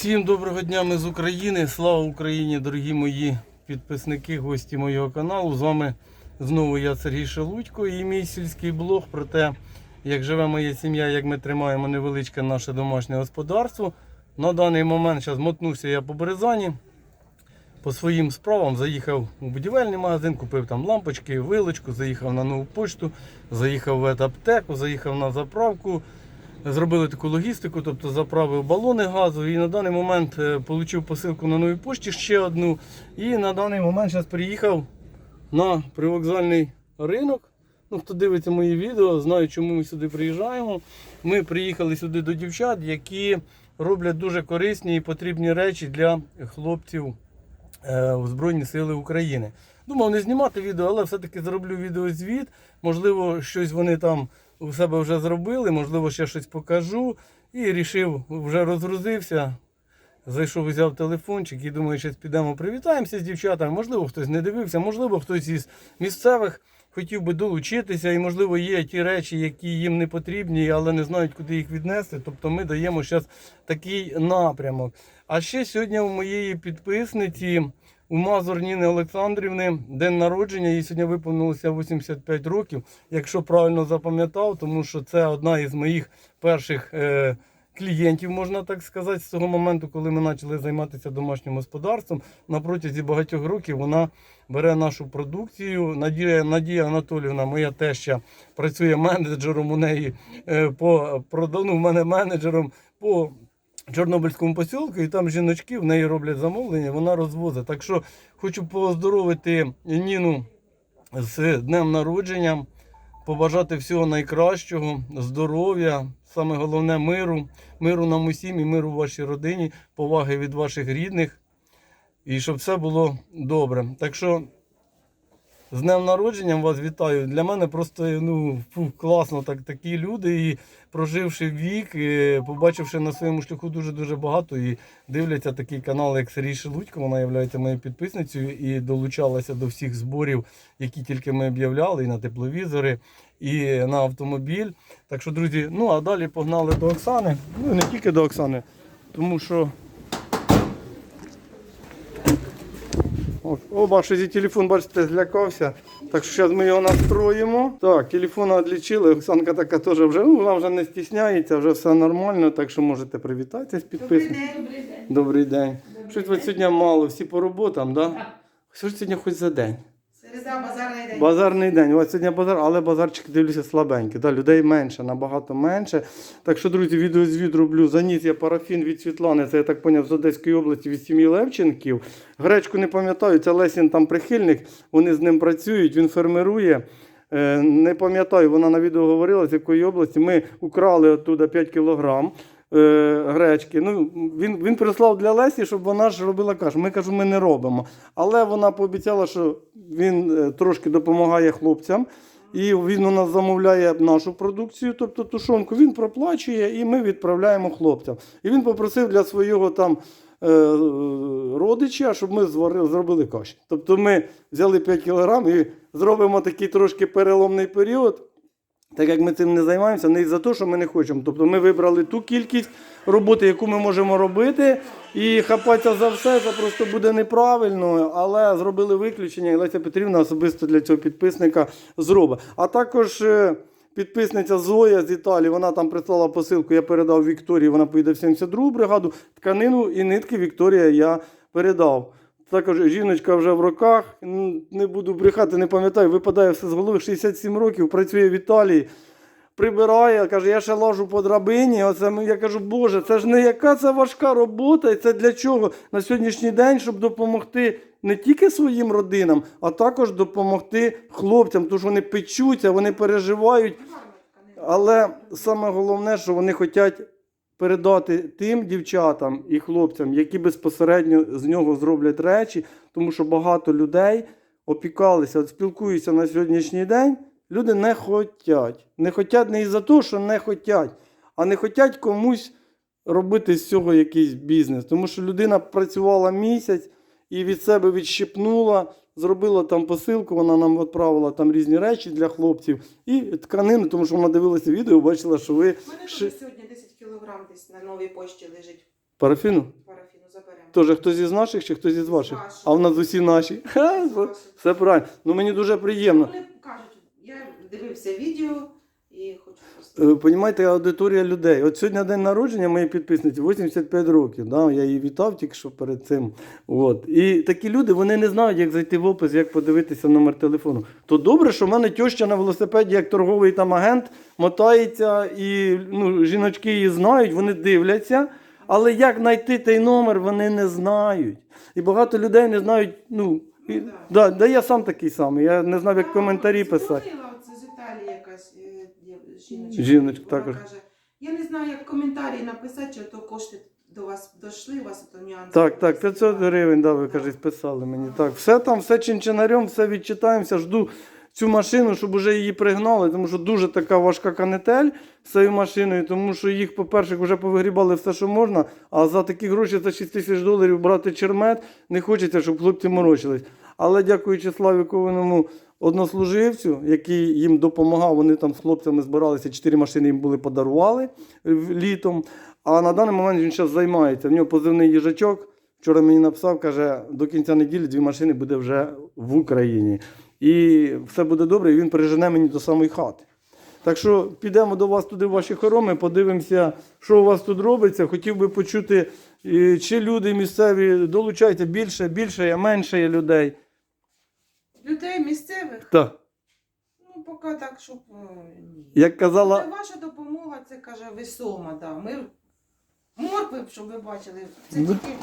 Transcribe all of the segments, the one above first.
Всім доброго дня, ми з України. Слава Україні, дорогі мої підписники, гості моєго каналу. З вами знову я Сергій Шелудько і мій сільський блог про те, як живе моя сім'я, як ми тримаємо невеличке наше домашнє господарство. На даний момент зараз мотнувся я по Березані. По своїм справам заїхав у будівельний магазин, купив там лампочки, вилочку, заїхав на нову почту, заїхав в аптеку, заїхав на заправку. Зробили таку логістику, тобто заправив балони газу і на даний момент отримав посилку на новій пошті ще одну. І на даний момент зараз приїхав на привокзальний ринок. Ну, хто дивиться мої відео, знає, чому ми сюди приїжджаємо. Ми приїхали сюди до дівчат, які роблять дуже корисні і потрібні речі для хлопців е, в Збройні Сили України. Думав не знімати відео, але все-таки зроблю відеозвіт. Можливо, щось вони там у себе вже зробили, можливо, ще щось покажу. І рішив, вже розгрузився. Зайшов, взяв телефончик і думаю, зараз підемо привітаємося з дівчатами. Можливо, хтось не дивився, можливо, хтось із місцевих хотів би долучитися, і, можливо, є ті речі, які їм не потрібні, але не знають, куди їх віднести. Тобто ми даємо зараз такий напрямок. А ще сьогодні у моєї підписниці у Мазур Ніни Олександрівни день народження. Їй сьогодні виповнилося 85 років, якщо правильно запам'ятав, тому що це одна із моїх перших. Е- клієнтів, можна так сказати, з того моменту, коли ми почали займатися домашнім господарством. На протязі багатьох років вона бере нашу продукцію. Надія, Надія Анатолівна, моя теща, працює менеджером у неї е, по прода- ну, в мене менеджером по. Чорнобильському посілку, і там жіночки в неї роблять замовлення, вона розвозить. Так що хочу поздоровити Ніну з днем народження, побажати всього найкращого, здоров'я, саме головне миру, миру нам усім і миру вашій родині, поваги від ваших рідних, і щоб все було добре. Так що з днем народження вас вітаю. Для мене просто ну, фу, класно так, такі люди, і проживши вік, і побачивши на своєму шляху дуже-дуже багато, і дивляться такий канал, як Сергій Шелудько, вона є моєю підписницею і долучалася до всіх зборів, які тільки ми об'являли, і на тепловізори, і на автомобіль. Так що, друзі, ну а далі погнали до Оксани. Ну не тільки до Оксани, тому що. О, Оба, що і телефон, бачите, злякався. Так що зараз ми його настроїмо. Так, телефон відлічили. Оксанка така теж вже, ну, вона вже не стісняється, вже все нормально, так що можете привітатися з підписником. Добрий день. Добрий день. Щось ви сьогодні мало, всі по роботам, так? Да? Що ж сьогодні хоч за день? Середа, базарний день. Базарний день. Ось сьогодні базар, але базарчик дивлюся слабенький. Да, людей менше, набагато менше. Так що, друзі, відеозвіт роблю. Заніс я парафін від Світлани. Це я так поняв з Одеської області від сім'ї Левченків. Гречку не пам'ятаю, це Лесін там прихильник. Вони з ним працюють, він фермерує. Е, Не пам'ятаю, вона на відео говорила, з якої області. Ми украли оттуда 5 кілограм е, гречки. Ну, він, він прислав для Лесі, щоб вона ж робила кашу. Ми кажу, ми не робимо. Але вона пообіцяла, що він е, трошки допомагає хлопцям. І він у нас замовляє нашу продукцію, тобто тушонку, він проплачує і ми відправляємо хлопцям. І він попросив для свого там е, родича, щоб ми зварили, зробили каші. Тобто ми взяли 5 кілограм і зробимо такий трошки переломний період. Так як ми цим не займаємося, не за те, що ми не хочемо. Тобто ми вибрали ту кількість роботи, яку ми можемо робити, і хапатися за все це просто буде неправильно, але зробили виключення, і Леся Петрівна особисто для цього підписника зробить. А також е, підписниця Зоя з Італії, вона там прислала посилку, я передав Вікторії, вона поїде в 72-гу бригаду. Тканину і нитки Вікторія я передав. Також жіночка вже в роках, не буду брехати, не пам'ятаю, випадає все з голови 67 років, працює в Італії, прибирає, каже, я ще лажу по драбині. Оце я кажу, Боже, це ж не яка це важка робота, і це для чого на сьогоднішній день, щоб допомогти не тільки своїм родинам, а також допомогти хлопцям, тому що вони печуться, вони переживають. Але саме головне, що вони хочуть передати тим дівчатам і хлопцям, які безпосередньо з нього зроблять речі, тому що багато людей опікалися, спілкуються на сьогоднішній день. Люди не хочуть. Не хочуть не із-за того, що не хочуть, а не хочуть комусь робити з цього якийсь бізнес. Тому що людина працювала місяць і від себе відщипнула, зробила там посилку, вона нам відправила там різні речі для хлопців і тканини, тому що вона дивилася відео, бачила, що ви У мене ши- сьогодні 10 кілограм десь на новій пошті лежить. Парафіну? Парафіну заберемо. Тож хтось із наших чи хтось із ваших? Ваші. А в нас усі наші. Ха, Все правильно. Ну мені дуже приємно. Вони кажуть, я дивився відео і хочу просто. Е, Понімаєте, аудиторія людей. От сьогодні день народження моєї підписниці 85 років. Да? Я її вітав тільки що перед цим. От. І такі люди вони не знають, як зайти в опис, як подивитися номер телефону. То добре, що в мене теща на велосипеді, як торговий там агент, мотається, і ну, жіночки її знають, вони дивляться. Але як знайти той номер, вони не знають. І багато людей не знають. Ну, і, Ну, да, да, я сам такий самий. Я не знав, як А, коментарі писати. дзвонила оце з Італії якась е, дів- жіночка. Жіночка, Вона також. каже, я не знаю, як коментарі написати, чи то кошти до вас дійшли, у вас то нюанси. Так, так, 500 гривень, да, ви кажете, списали мені. Так, все там, все чинчинарем, все відчитаємося. Жду цю машину, щоб уже її пригнали, тому що дуже така важка канетель з цією машиною, тому що їх, по-перше, вже повигрібали все, що можна, а за такі гроші, за 6 тисяч доларів брати чермет, не хочеться, щоб хлопці морочились. Але дякуючи Славі Кованому однослуживцю, який їм допомагав, вони там з хлопцями збиралися, чотири машини їм були подарували е, літом. А на даний момент він зараз займається. В нього позивний їжачок. Вчора мені написав, каже, до кінця неділі дві машини буде вже в Україні. І все буде добре, і він пережене мені до самої хати. Так що підемо до вас туди, в ваші хороми, подивимося, що у вас тут робиться. Хотів би почути, чи люди місцеві долучайте більше, більше менше людей. Людей місцевих, Так, ну поки так, щоб. е, ні. як казала, Це ваша допомога, це каже весома, да. Ми моркви, щоб ви бачили, це Да. тільки е,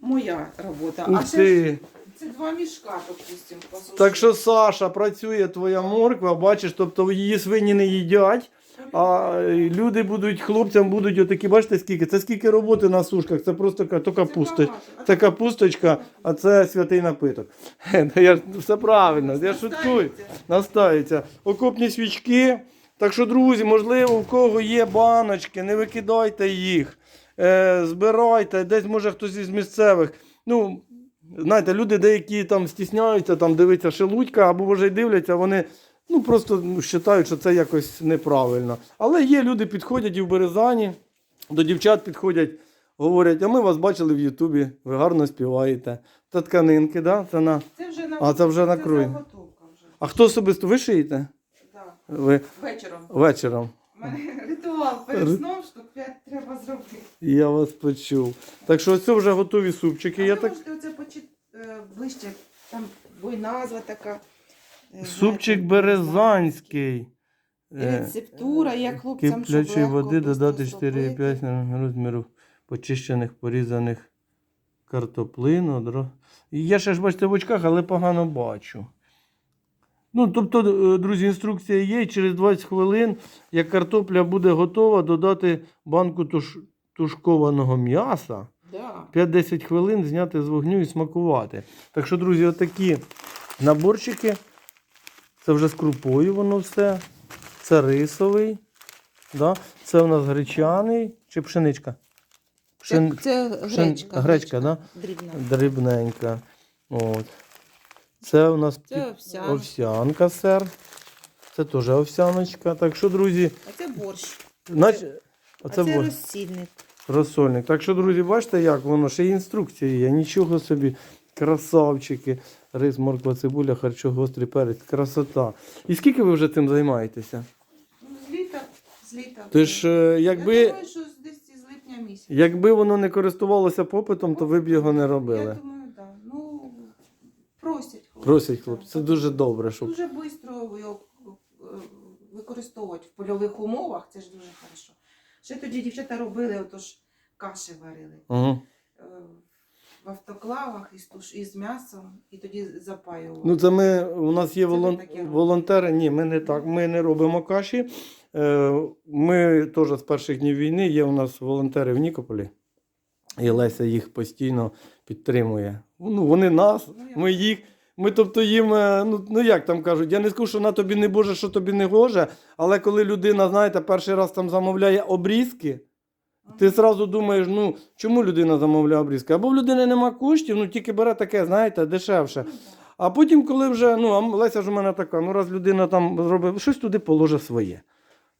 моя робота. А ще ж ти. це два мішка, допустимо, посушити. Так що Саша працює твоя морква, бачиш, тобто її свині не їдять. А люди будуть, хлопцям будуть отакі, бачите, скільки? Це скільки роботи на сушках, це просто ка- то капуста. Це капусточка, а це святий напиток. Хе, ну Я ж все правильно, я шуткую. Настаються. Окопні свічки. Так що, друзі, можливо, у кого є баночки, не викидайте їх. Е, збирайте, десь може хтось із місцевих. Ну, знаєте, люди деякі там стісняються, там дивиться шелудька, або вже й дивляться, вони ну, просто ну, вважають, що це якось неправильно. Але є люди, підходять і в Березані, до дівчат підходять, говорять, а ми вас бачили в Ютубі, ви гарно співаєте. Та тканинки, да? це на... Це вже на А, це вже на вже. А хто особисто ви шиєте? Да. Ви Вечором. вечором. У мене ритуал перед сном штук 5 треба зробити. Я вас почув. Так що це вже готові супчики. А Я ви так... можете оце почит е, ближче, там бо назва така. Е, Супчик березанський. Рецептура, як хлопцям, Киплячої води додати зробити. 4-5 розмірів почищених, порізаних картоплин. одро- Я ще ж бачите в очках, але погано бачу. Ну, тобто, е, друзі, інструкція є. і Через 20 хвилин, як картопля буде готова, додати банку туш... тушкованого м'яса. Да. 5-10 хвилин зняти з вогню і смакувати. Так що, друзі, отакі наборчики. Це вже з крупою воно все. Це рисовий. Да? Це у нас гречаний чи пшеничка? Пшен... Це, це пшен- гречка. гречка, да? Дрібна. Дрібненька. От. Це у нас Це під- овсянка. сер. Це теж овсяночка. Так що, друзі, А це борщ. наче... А Оце це бо- розсільник. Розсольник. Так що, друзі, бачите, як воно ще інструкція є. Нічого собі. Красавчики. Рис, морква, цибуля, харчо, гострий перець. Красота. І скільки ви вже цим займаєтеся? Ну, з літа, з літа. Ти е, якби, Я думаю, що десь з липня місяця. якби воно не користувалося попитом, то ви б його не робили. Я думаю, так. Да. Ну, просять хлопці. Просять хлопці. Це дуже добре, щоб. Дуже швидко його е, використовувати в польових умовах, це ж дуже хорошо. Ще тоді дівчата робили, отож каші варили Угу. В автоклавах із, туш, із м'ясом, і тоді запаювали. Ну, це ми, у нас є волон... волонтери. Ні, ми не так. Ми не робимо каші. Е, Ми теж з перших днів війни є у нас волонтери в Нікополі. І Леся їх постійно підтримує. Ну, вони нас, Ну, ми їх. Ми, тобто, їм, е, ну, ну як там кажуть, я не скажу, що на тобі не Боже, що тобі не гоже, але коли людина, знаєте, перший раз там замовляє обрізки, ти зразу думаєш, ну чому людина замовляє обрізки? Або в людини нема коштів, ну тільки бере таке, знаєте, дешевше. А потім, коли вже, ну, а Леся ж у мене така, ну раз людина там зробить, щось туди положить своє.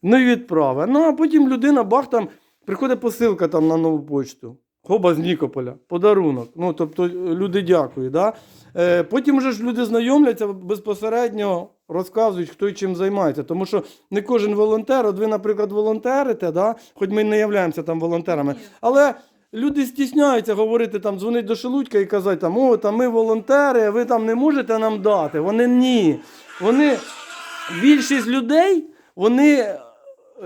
Ну і відправить. Ну, а потім людина бах там Приходить посилка там на нову почту. Хоба з Нікополя, подарунок. Ну, тобто люди дякують. Да? Е, потім вже ж люди знайомляться безпосередньо, розказують, хто і чим займається. Тому що не кожен волонтер, от ви, наприклад, волонтерите, да? хоч ми не являємося там волонтерами, але люди стісняються говорити, там, дзвонити до Шелудька і казати, там, о, там ми волонтери, ви там не можете нам дати. Вони ні. Вони, більшість людей, вони е,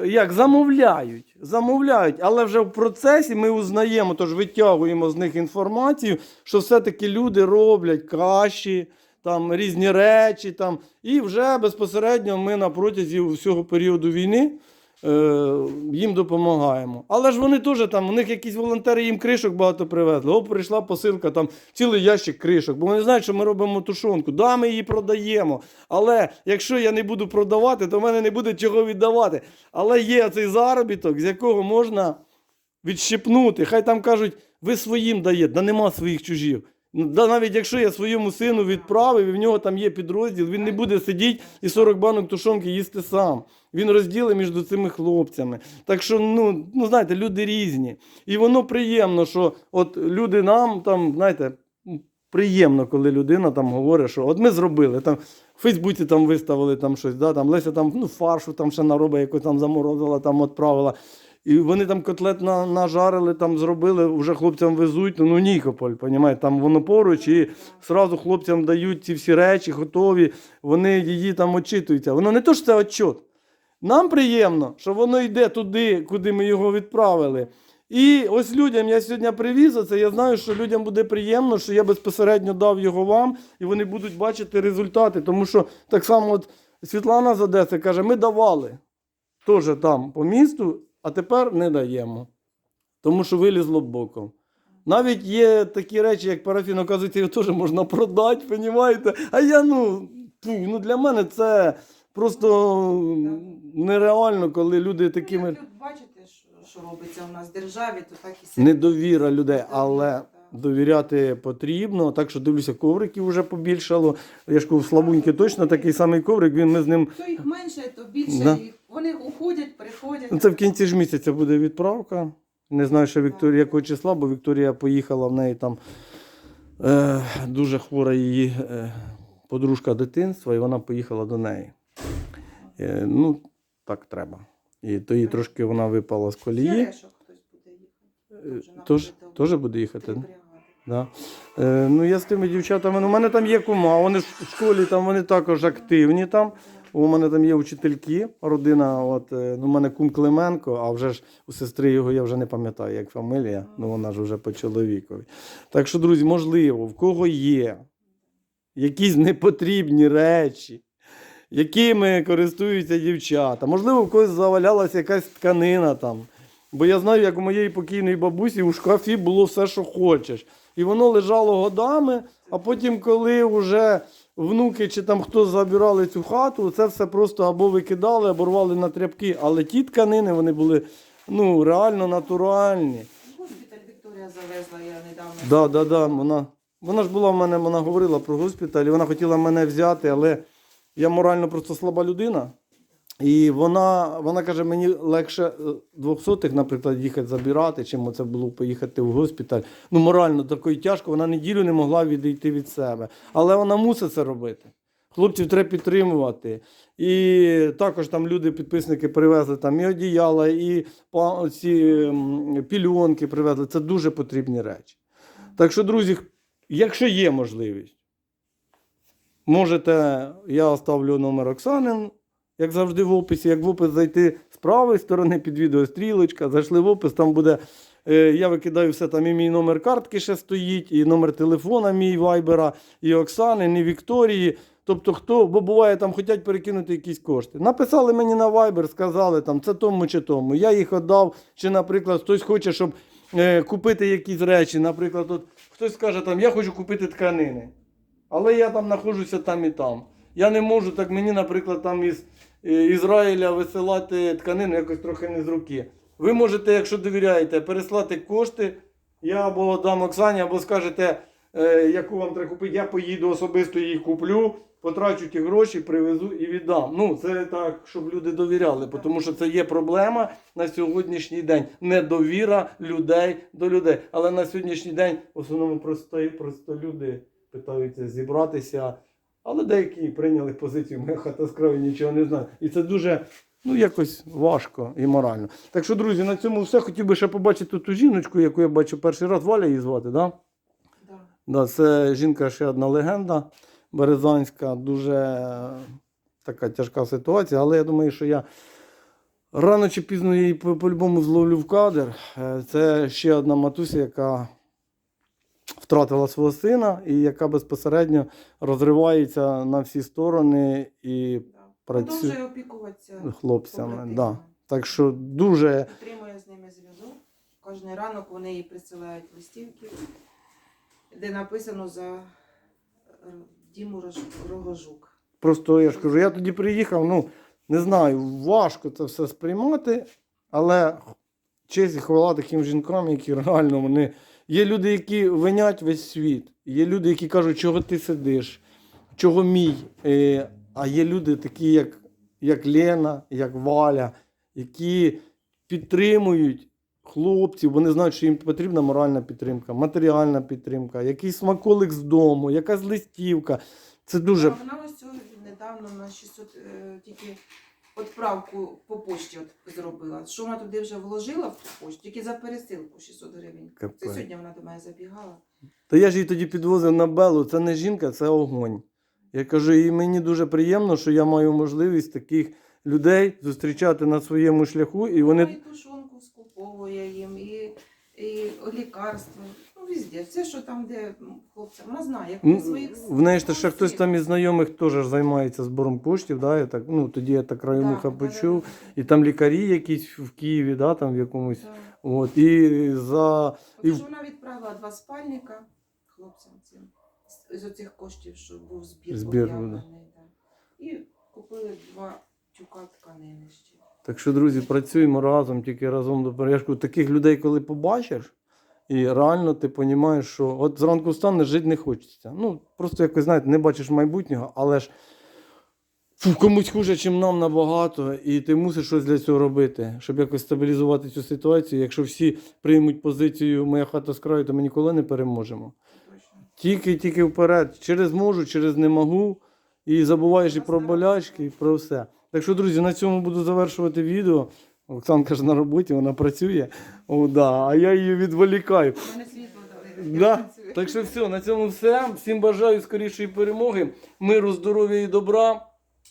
як замовляють, замовляють, але вже в процесі ми узнаємо, тож витягуємо з них інформацію, що все-таки люди роблять каші, там різні речі, там, і вже безпосередньо ми на протязі всього періоду війни е, їм допомагаємо. Але ж вони теж там, у них якісь волонтери їм кришок багато привезли. О, прийшла посилка, там цілий ящик кришок, бо вони знають, що ми робимо тушонку. Да, ми її продаємо. Але якщо я не буду продавати, то в мене не буде чого віддавати. Але є цей заробіток, з якого можна відщипнути. Хай там кажуть, ви своїм даєте, да нема своїх чужів. Да навіть якщо я своєму сину відправив, і в нього там є підрозділ, він не буде сидіти і 40 банок тушонки їсти сам. Він розділить між цими хлопцями. Так що, ну, ну знаєте, люди різні. І воно приємно, що от люди нам там, знаєте, приємно, коли людина там говорить, що от ми зробили там. В Фейсбуці там виставили там щось, да, там Леся там ну, фаршу там ще наробила, яку там заморозила, там відправила. І вони там котлет на, нажарили, там зробили, вже хлопцям везуть, ну Нікополь, понімаєте, там воно поруч, і зразу хлопцям дають ці всі речі, готові, вони її там очитуються. Воно не то, що це отчот. Нам приємно, що воно йде туди, куди ми його відправили. І ось людям я сьогодні привіз це. Я знаю, що людям буде приємно, що я безпосередньо дав його вам, і вони будуть бачити результати. Тому що так само от Світлана з Одеси каже: ми давали теж там по місту, а тепер не даємо. Тому що вилізло боком. Навіть є такі речі, як парафін, оказується, його теж можна продати, розумієте? А я ну, ну для мене це просто нереально, коли люди такими. Ну, як ви бачите, що, робиться у нас в державі, то так і. Недовіра людей, але довіряти потрібно. Так що дивлюся, ковриків вже побільшало. Я ж кажу, в Слабуньки точно такий самий коврик. Він ми з ним. Хто їх менше, то більше Да. їх. Вони уходять, приходять. Ну, Це в кінці ж місяця буде відправка. Не знаю, що Вікторія якого числа, бо Вікторія поїхала в неї там е, дуже хвора її е, подружка дитинства, і вона поїхала до неї. Е, ну, так треба. І то їй трошки вона випала з колії. Терешок хтось буде їхати. Е, Тож, теж буде їхати. Да. Е, ну, я з тими дівчатами, ну, у мене там є кума, вони ж в школі там вони також активні там. У мене там є учительки, родина, от, е, ну, у мене кум Клименко, а вже ж у сестри його я вже не пам'ятаю, як фамілія, ну вона ж вже по чоловікові. Так що, друзі, можливо, в кого є якісь непотрібні речі, якими користуються дівчата, можливо, в когось завалялася якась тканина там. Бо я знаю, як у моєї покійної бабусі у шкафі було все, що хочеш. І воно лежало годами, а потім, коли вже внуки чи там хто забирали цю хату, це все просто або викидали, або рвали на тряпки. Але ті тканини вони були ну, реально натуральні. Госпіталь Вікторія завезла, я недавно. Да, да, да, вона, вона ж була в мене, вона говорила про госпіталь, і вона хотіла мене взяти, але я морально просто слаба людина. І вона, вона каже, мені легше е, двохсотих, наприклад, їхати забирати, чим це було поїхати в госпіталь. Ну, морально такою тяжко, вона неділю не могла відійти від себе. Але вона мусить це робити. Хлопців треба підтримувати. І також там люди, підписники, привезли там і одіяла, і ці пільонки привезли. Це дуже потрібні речі. Так що, друзі, якщо є можливість, можете, я оставлю номер Оксани, як завжди в описі. Як в опис зайти з правої сторони під відео стрілочка, зайшли в опис, там буде. е, Я викидаю все, там і мій номер картки ще стоїть, і номер телефона мій вайбера, і Оксани, і Вікторії. Тобто, хто, бо буває, там хочуть перекинути якісь кошти. Написали мені на Viber, сказали, там, це тому чи тому. Я їх віддав, чи, наприклад, хтось хоче, щоб е, купити якісь речі. Наприклад, от, хтось скаже, там, я хочу купити тканини. Але я там знаходжуся там і там. Я не можу, так мені, наприклад, там із е, Ізраїля висилати тканину якось трохи не з руки. Ви можете, якщо довіряєте, переслати кошти. Я або дам Оксані, або скажете, е, яку вам треба купити, я поїду особисто її куплю, потрачу ті гроші, привезу і віддам. Ну, це так, щоб люди довіряли, тому що це є проблема на сьогоднішній день. Недовіра людей до людей. Але на сьогоднішній день в основному просто, просто люди питаються зібратися. Але деякі прийняли позицію, моя хата з краю нічого не знає. І це дуже ну, якось важко і морально. Так що, друзі, на цьому все. Хотів би ще побачити ту жіночку, яку я бачу перший раз. Валя її звати, да? Да. Да, це жінка ще одна легенда березанська, дуже е, така тяжка ситуація, але я думаю, що я рано чи пізно її по- по-любому зловлю в кадр. Е, Це ще одна матуся, яка втратила свого сина і яка безпосередньо розривається на всі сторони і Да. Працю- Продовжує опікуватися хлопцями. побратимами. Да. Так що дуже Підтримує з ними зв'язок. Кожен ранок вони їй присилають листівки, де написано за е, Діму Рож- Рогожук. Просто я ж кажу, я тоді приїхав, ну не знаю, важко це все сприймати, але честь і хвала таким жінкам, які реально вони. Є люди, які винять весь світ. Є люди, які кажуть, чого ти сидиш, чого мій. Е, а є люди такі, як, як Лена, як Валя, які підтримують хлопців, вони знають, що їм потрібна моральна підтримка, матеріальна підтримка, якийсь смаколик з дому, якась листівка. Це дуже Вона ось недавно на 600 е, тільки відправку по пошті от зробила. Що вона туди вже вложила в ту пошту, тільки за пересилку 600 гривень. Це сьогодні вона до мене забігала. Та я ж її тоді підвозив на Белу. Це не жінка, це огонь. Я кажу, і мені дуже приємно, що я маю можливість таких людей зустрічати на своєму шляху, і Вона вони і тушонку скуповує їм, і, і лікарства. Ну, везде. Все, що там, де хлопцям, вона знає, як Ну, вони своїх в неї ж ще хтось там із знайомих теж займається збором коштів. Да? Я так, ну, тоді я так районуха Да, почув. да, І там лікарі якісь в Києві, да, там в якомусь. да, да. От, і за. І... Отож вона відправила два спальника хлопцям цим з, з оцих коштів, що був збір. Збір, об'явлений, да. І купили два тюка тканини ще. Так що, друзі, працюємо разом, тільки разом до перешку. Таких людей, коли побачиш, і реально ти розумієш, що от зранку встанеш, жити не хочеться. Ну, просто якось, знаєте, не бачиш майбутнього, але ж фу, комусь хуже, ніж нам набагато, і ти мусиш щось для цього робити, щоб якось стабілізувати цю ситуацію. Якщо всі приймуть позицію моя хата з краю, то ми ніколи не переможемо. Тільки, тільки вперед. Через можу, через не можу. І забуваєш і про болячки, і про все. Так що, друзі, на цьому буду завершувати відео. Оксанка ж на роботі, вона працює. О, да, а я її відволікаю. Мене світло дали. Да. Так що все, на цьому все. Всім бажаю скорішої перемоги, миру, здоров'я і добра.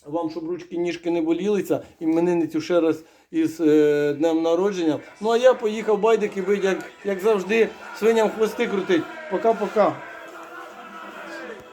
Вам, щоб ручки, ніжки не болілися, і іменинницю ще раз із е, днем народження. Ну а я поїхав байдики бить, як, як завжди, свиням хвости крутить. Пока-пока.